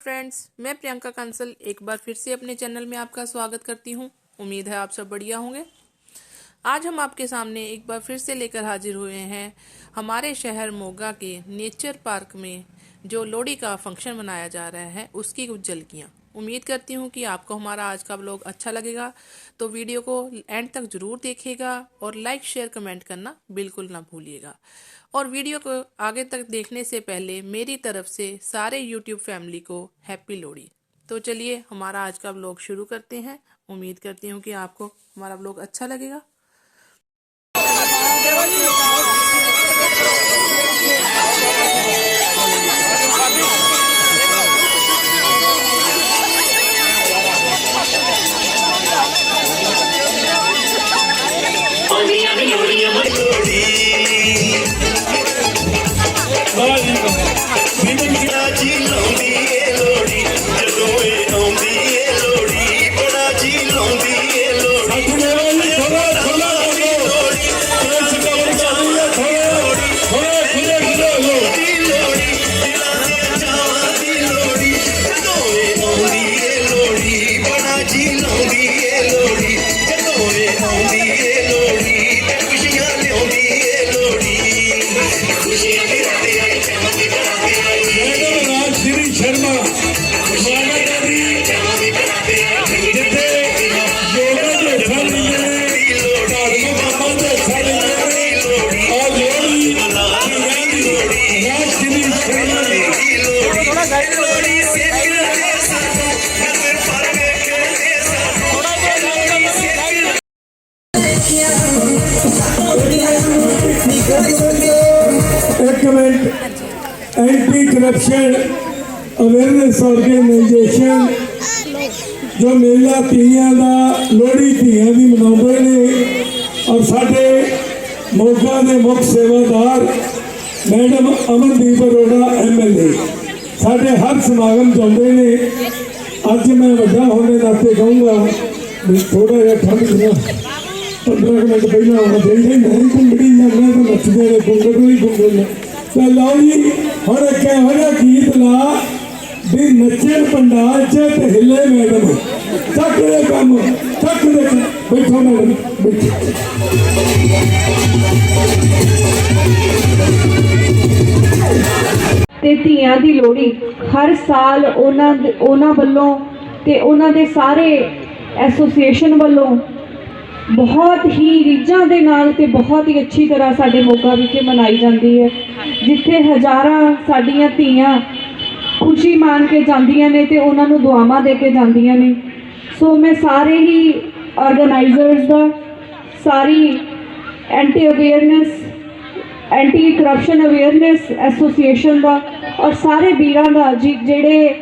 Friends, मैं प्रियंका कंसल एक बार फिर से अपने चैनल में आपका स्वागत करती हूँ। उम्मीद है आप सब बढ़िया होंगे। आज हम आपके सामने एक बार फिर से लेकर हाजिर हुए हैं हमारे शहर मोगा के नेचर पार्क में, जो लोहड़ी का फ़ंक्शन मनाया जा रहा है, उसकी कुछ झलकियाँ। उम्मीद करती हूँ कि आपको हमारा आज का ब्लॉग अच्छा लगेगा। तो वीडियो को एंड तक ज़रूर देखिएगा और लाइक शेयर कमेंट करना बिल्कुल ना भूलिएगा। और वीडियो को आगे तक देखने से पहले मेरी तरफ़ से सारे यूट्यूब फैमिली को हैप्पी लोहड़ी। तो चलिए हमारा आज का ब्लॉग शुरू करते हैं। उम्मीद करती हूँ कि आपको हमारा ब्लॉग अच्छा लगेगा। ਐਂਟੀ ਕਰਪਸ਼ਨ ਅਵੇਅਰਨੈਸ ਆਰਗੇਨਾਈਜੇਸ਼ਨ ਜੋ ਮੇਲਾ ਧੀਆਂ ਦਾ ਲੋਹੜੀ ਧੀਆਂ ਦੀ ਮਨਾਉਂਦੇ ਨੇ ਔਰ ਸਾਡੇ ਮੋਗਾ ਦੇ ਮੁੱਖ ਸੇਵਾਦਾਰ ਮੈਡਮ ਅਮਨਦੀਪ ਅਰੋੜਾ ਐਮਐਲਏ ਸਾਡੇ ਹਰ ਸਮਾਗਮ ਚਾਹੁੰਦੇ ਨੇ ਅੱਜ ਮੈਂ ਵੱਡਾ ਹੋਣ ਦੇ ਨਾਤੇ ਕਹੂੰਗਾ ਵੀ ਥੋੜਾ ਜਿਹਾ ਠੰਡ ਜਿਹਾ 15 ਕੁ ਮਿੰਟ ਪਹਿਲਾਂ ਆਉਣਾ ਚਾਹੀਦਾ ਨਹੀਂ ਕੁੰਡੜੀ ਜਾਂਦਾ ਤਾਂ ਨੱਚਦੇ ਨੇ ਕੁੰਡੜ ਵੀ ਕੁੰਡੜ ਨੇ ਤੇ ਲਓ ਜੀ ਹੁਣ ਇੱਕ ਇਹੋ ਜਿਹਾ ਗੀਤ ਲਾ ਵੀ ਨੱਚੇ ਪੰਡਾਲ ਚ ਤੇ ਹਿੱਲੇ ਮੈਡਮ। ਚੱਕ ਦੇ ਕੰਮ, ਚੱਕ ਦੇ ਬੈਠੋ ਮੈਡਮ, ਬੈਠੋ। ਤੇ ਧੀਆਂ ਦੀ ਲੋਹੜੀ, ਹਰ ਸਾਲ ਉਹਨਾਂ ਦੇ- ਉਹਨਾਂ ਵੱਲੋਂ ਤੇ ਉਹਨਾਂ ਦੇ ਸਾਰੇ ਐਸੋਸੀਏਸ਼ਨ ਵੱਲੋਂ ਬਹੁਤ ਹੀ ਰੀਝਾਂ ਦੇ ਨਾਲ ਤੇ ਬਹੁਤ ਹੀ ਅੱਛੀ ਤਰ੍ਹਾਂ ਸਾਡੇ ਮੋਗਾ ਵਿਖੇ ਮਨਾਈ ਜਾਂਦੀ ਹੈ। ਜਿੱਥੇ ਹਜ਼ਾਰਾਂ ਸਾਡੀਆਂ ਧੀਆਂ ਖੁਸ਼ੀ ਮਾਣ ਕੇ ਜਾਂਦੀਆਂ ਨੇ ਤੇ ਉਹਨਾਂ ਨੂੰ ਦੁਆਵਾਂ ਦੇ ਕੇ ਜਾਂਦੀਆਂ ਨੇ। ਸੋ ਮੈਂ ਸਾਰੇ ਹੀ ਆਰਗੇਨਾਈਜ਼ਰਸ ਦਾ, ਸਾਰੀ anti awareness anti corruption awareness association ਦਾ ਔਰ ਸਾਰੇ ਵੀਰਾਂ ਦਾ ਜਿ- ਜਿਹੜੇ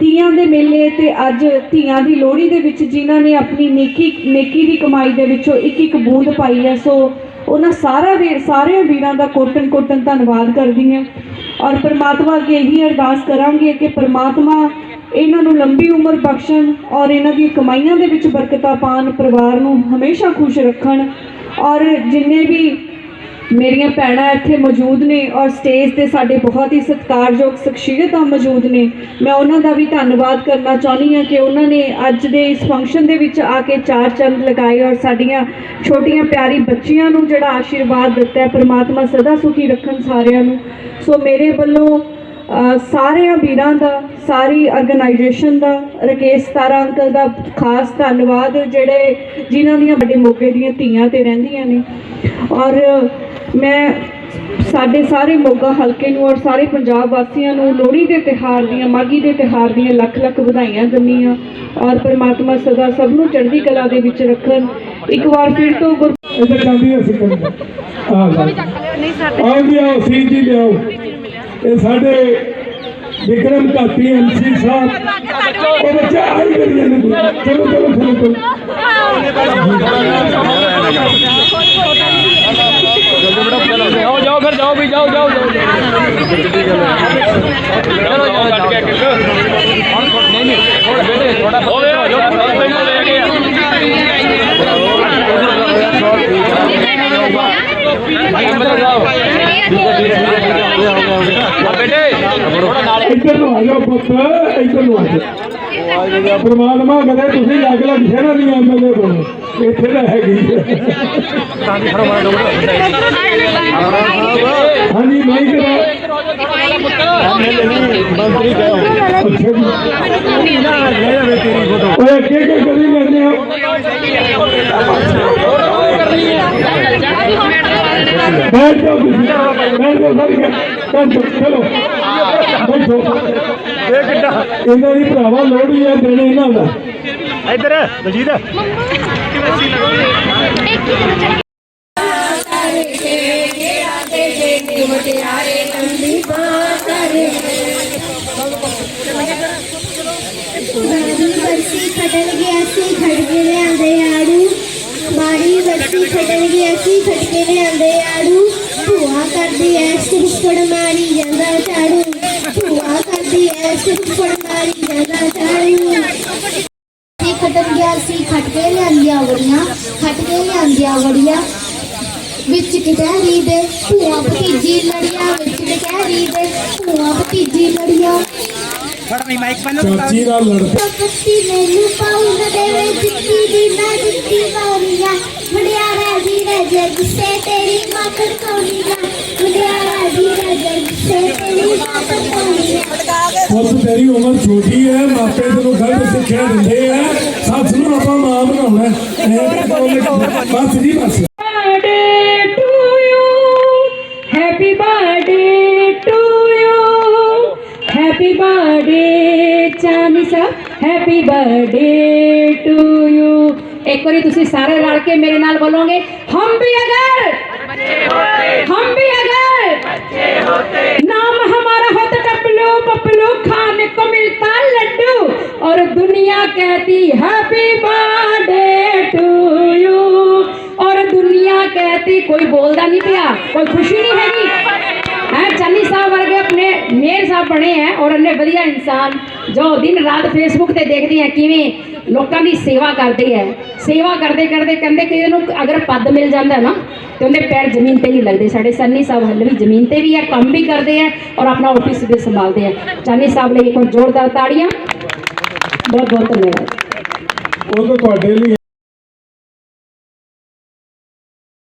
ਤੀਆਂ ਦੇ ਮੇਲੇ ਤੇ ਅੱਜ ਧੀਆਂ ਦੀ ਲੋਹੜੀ ਦੇ ਵਿੱਚ ਜਿਨ੍ਹਾਂ ਨੇ ਆਪਣੀ ਨੇਕੀ ਨੇਕੀ ਦੀ ਕਮਾਈ ਦੇ ਵਿੱਚੋਂ ਇੱਕ ਇੱਕ ਬੂੰਦ ਪਾਈ ਹੈ, ਸੋ ਉਹਨਾਂ ਸਾਰਾ ਵੀ ਸਾਰੇ ਵੀਰਾਂ ਦਾ ਕੋਟਨ ਕੋਟਨ ਧੰਨਵਾਦ ਕਰਦੀ ਹਾਂ। ਔਰ ਪਰਮਾਤਮਾ ਅੱਗੇ ਇਹੀ ਅਰਦਾਸ ਕਰਾਂਗੇ ਕਿ ਪਰਮਾਤਮਾ ਇਹਨਾਂ ਨੂੰ ਲੰਬੀ ਉਮਰ ਬਖਸ਼ਣ ਔਰ ਇਹਨਾਂ ਦੀ ਕਮਾਈਆਂ ਦੇ ਵਿੱਚ ਬਰਕਤਾਂ ਪਾਣ ਪਰਿਵਾਰ ਨੂੰ ਹਮੇਸ਼ਾ ਖੁਸ਼ ਰੱਖਣ ਔਰ ਜਿੰਨੇ ਵੀ ਮੇਰੀਆਂ ਭੈਣਾਂ ਇੱਥੇ ਮੌਜੂਦ ਨੇ ਔਰ ਸਟੇਜ ਤੇ ਸਾਡੇ ਬਹੁਤ ਹੀ ਸਤਿਕਾਰਯੋਗ ਸ਼ਖਸੀਅਤਾਂ ਮੌਜੂਦ ਨੇ। ਮੈਂ ਉਹਨਾਂ ਦਾ ਵੀ ਧੰਨਵਾਦ ਕਰਨਾ ਚਾਹੁੰਦੀ ਹਾਂ ਕਿ ਉਹਨਾਂ ਨੇ ਅੱਜ ਦੇ ਇਸ ਫੰਕਸ਼ਨ ਦੇ ਵਿੱਚ ਆ ਕੇ ਚਾਰ ਚੰਦ ਲਗਾਏ ਔਰ ਸਾਡੀਆਂ ਛੋਟੀਆਂ ਪਿਆਰੀ ਬੱਚੀਆਂ ਨੂੰ ਜਿਹੜਾ ਆਸ਼ੀਰਵਾਦ ਦਿੱਤਾ ਹੈ, ਪ੍ਰਮਾਤਮਾ ਸਦਾ ਸੁਖੀ ਰੱਖਣ ਸਾਰਿਆਂ ਨੂੰ। ਸੋ ਮੇਰੇ ਵੱਲੋਂ ਸਾਰਿਆਂ ਵੀਰਾਂ ਦਾ, ਸਾਰੀ ਆਰਗੇਨਾਈਜੇਸ਼ਨ ਦਾ, ਰਕੇਸ਼ ਤਾਰਾ ਅੰਕਲ ਦਾ ਖਾਸ ਧੰਨਵਾਦ ਜਿਹੜੇ ਜਿਨ੍ਹਾਂ ਦੀਆਂ ਵੱਡੇ ਮੌਕੇ ਦੀਆਂ ਧੀਆਂ ਤੇ ਰਹਿੰਦੀਆਂ ਨੇ। ਔਰ ਮੈਂ ਸਾਡੇ ਸਾਰੇ ਮੋਗਾ ਹਲਕੇ ਨੂੰ ਔਰ ਸਾਰੇ ਪੰਜਾਬ ਵਾਸੀਆਂ ਨੂੰ ਲੋਹੜੀ ਦੇ ਤਿਹਾਰ ਦੀਆਂ ਮਾਘੀ ਦੇ ਤਿਹਾਰ ਦੀਆਂ ਲੱਖ ਲੱਖ ਵਧਾਈਆਂ ਦਿੰਦੀ ਹਾਂ ਔਰ ਪਰਮਾਤਮਾ ਸਦਾ ਸਭ ਨੂੰ ਚੜ੍ਹਦੀ ਕਲਾ ਦੇ ਵਿੱਚ ਰੱਖਣ। ਇੱਕ ਵਾਰ ਫਿਰ ਤੋਂ ਗੁਰ ਇੱਥੇ ਚਾਹੁੰਦੀ ਅਸੀਂ ਕਰਨਾ ਆ ਲੈ ਆਓ ਜੀ ਆਓ ਸੀ ਜੀ ਲਿਆਓ। ਇਹ ਸਾਡੇ ਵਿਕਰਮ ਘਾਟੀ ਐਮਸੀ ਸਾਹਿਬ। ਉਹ ਬੱਚਾ ਆਈ ਕਰੀ ਜਾਂਦੇ ਨੇ। ਚਲੋ ਚਲੋ ਚਲੋ ਚਲੋ। ਜਾਓ ਜਾਓ ਫਿਰ ਜਾਓ ਵੀ ਜਾਓ ਜਾਓ ਜਾਓ ਚਲੋ ਜਾਓ ਕੱਟ ਕੇ ਇੱਕ ਨਹੀਂ ਨਹੀਂ ਥੋੜਾ ਬੇਟੇ ਥੋੜਾ ਹੋਵੇ ਜੋ ਪਹਿਲਾਂ ਲੈ ਕੇ ਇੱਧਰ ਨੂੰ ਆ ਜਾਓ ਪੁੱਤ ਇੱਧਰ ਨੂੰ ਆ ਜਾਓ ਪਰਮਾਤਮਾ ਕਰੇ ਤੁਸੀਂ ਲੱਗ ਲੱਗ ਸ਼ਹਿਰਾਂ ਦੀ ਐਮਐਲਏ ਬਣੋ ਇੱਥੇ ਤਾਂ ਹੈਗੀ ਹੈ। ਹਾਂਜੀ ਮੈਂ ਹੀ ਕਰਾਂ ਮੰਤਰੀ ਕਹੋ ਓਏ ਅੱਗੇ ਕੀ ਕਰੀ ਜਾਂਦੇ ਹੋ ਬੈਠ ਜਾਓ ਤੁਸੀਂ ਬੈਠ ਜਾਓ ਸਾਰੇ ਬੈਠੋ ਚਲੋ ਬੈਠੋ ਇਹ ਕਿੱਡਾ ਇਹਨਾਂ ਦੀ ਭਰਾਵਾ ਲੋੜੀ ਆ ਦੇਣੇ ਇਹਨਾਂ ਦਾ। ਇੱਧਰ ਦਲਜੀਤ ਬਾਰੀ ਵਰਸੀ ਖਟਲ ਗਿਆ ਸੀ ਖੜਕੇ ਲਿਆਂਦੇ ਆੜੂ ਬਾਰੀ ਵਰਸੀ ਖਟਲ ਗਿਆ ਸੀ ਖਟਕੇ ਲਿਆਂਦੇ ਆੜੂ ਭੂਆ ਕਰਦੀ ਐ ਸੁਪੜ ਮਾਰੀ ਜਾਂਦਾ ਝਾੜੂ। ਕਰਦੀ ਐ ਸੁਪੜ ਮਾਰੀ ਜਾਂਦਾ ਝਾੜੂ ਸੀ ਖਟਲ ਗਿਆ ਸੀ ਖਟਕੇ ਲਿਆਂਦੀਆਂ ਵੜੀਆਂ ਖਟਕੇ ਲਿਆਂਦੀਆਂ ਵੜੀਆਂ ਵਿੱਚ ਕਿਟਹਿਰੀ ਦੇ ਭੂਆ ਭਤੀਜੀ ਲੜੀਆਂ ਵਿੱਚ ਕਿਟਹਿਰੀ ਦੇ ਭੂਆ ਭਤੀਜੀ ਲੜੀਆਂ ਚਾਚੀ ਨਾਲ ਲੜਦੇ ਪੱਤੀ ਮੈਨੂੰ ਪਾਉਣ ਦੇਵੇ ਜਿੱਤੀ ਦੀ ਨਾ ਜਿੱਤੀ ਪਾਉਣੀਆਂ ਮੁੰਡਿਆਰਾ ਦੀ ਰਜੇ ਗੁੱਸੇ ਤੇਰੀ ਮਾਤਰ ਕੋਣੀਆਂ ਮੁੰਡਿਆਰਾ ਦੀ ਰਜੇ ਗੁੱਸੇ ਪੁੱਤ ਤੇਰੀ ਉਮਰ ਛੋਟੀ ਹੈ ਮਾਪੇ ਤੈਨੂੰ ਗਲਤ ਸਿੱਖਿਆ ਦਿੰਦੇ ਆ ਸੱਸ ਨੂੰ ਆਪਾਂ ਮਾਂ ਬਣਾਉਣਾ ਹੈ ਬਸ ਜੀ ਬਸ birthday to you. Happy birthday to you. Happy birthday Chani Sahib happy birthday to you ਇੱਕ ਵਾਰੀ ਤੁਸੀਂ ਸਾਰੇ ਰਲ ਕੇ ਮੇਰੇ ਨਾਲ ਬੋਲੋਗੇ ਹਮ ਵੀ ਅਗਰ हम भी ਕੋਈ ਖੁਸ਼ੀ ਨਹੀਂ ਹੈਗੀ ਹੈ ਚੰਨੀ ਸਾਹਿਬ ਵਰਗੇ ਆਪਣੇ ਮੇਰ ਸਾਹਿਬ ਬਣੇ ਹੈ ਔਰ ਅੰਨੇ ਵਧੀਆ ਇਨਸਾਨ ਜੋ ਦਿਨ ਰਾਤ ਫੇਸਬੁੱਕ ਤੇ ਦੇਖਦੇ ਆ ਕਿਵੇਂ ਲੋਕਾਂ ਦੀ ਸੇਵਾ ਕਰਦੇ ਹੈ ਸੇਵਾ ਕਰਦੇ ਕਰਦੇ ਕਹਿੰਦੇ ਕਿ ਇਹਨੂੰ ਅਗਰ ਪਦ ਮਿਲ ਜਾਂਦਾ ਨਾ ਤੇ ਉਹਦੇ ਪੈਰ ਜ਼ਮੀਨ ਤੇ ਨਹੀਂ ਲੱਗਦੇ ਸਾਡੇ ਸੰਨੀ ਸਾਹਿਬ ਹੱਲ ਵੀ ਜ਼ਮੀਨ ਤੇ ਵੀ ਹੈ ਕੰਮ ਵੀ ਕਰਦੇ ਹੈ ਔਰ ਆਪਣਾ ਆਫਿਸ ਵੀ ਸੰਭਾਲਦੇ ਹੈ ਚੰਨੀ ਸਾਹਿਬ ਲਈ ਇੱਕ ਜ਼ੋਰਦਾਰ ਤਾੜੀਆਂ ਬਹੁਤ ਬਹੁਤ ਧੰਨਵਾਦ ਉਹ ਤਾਂ ਤੁਹਾਡੇ ਲਈ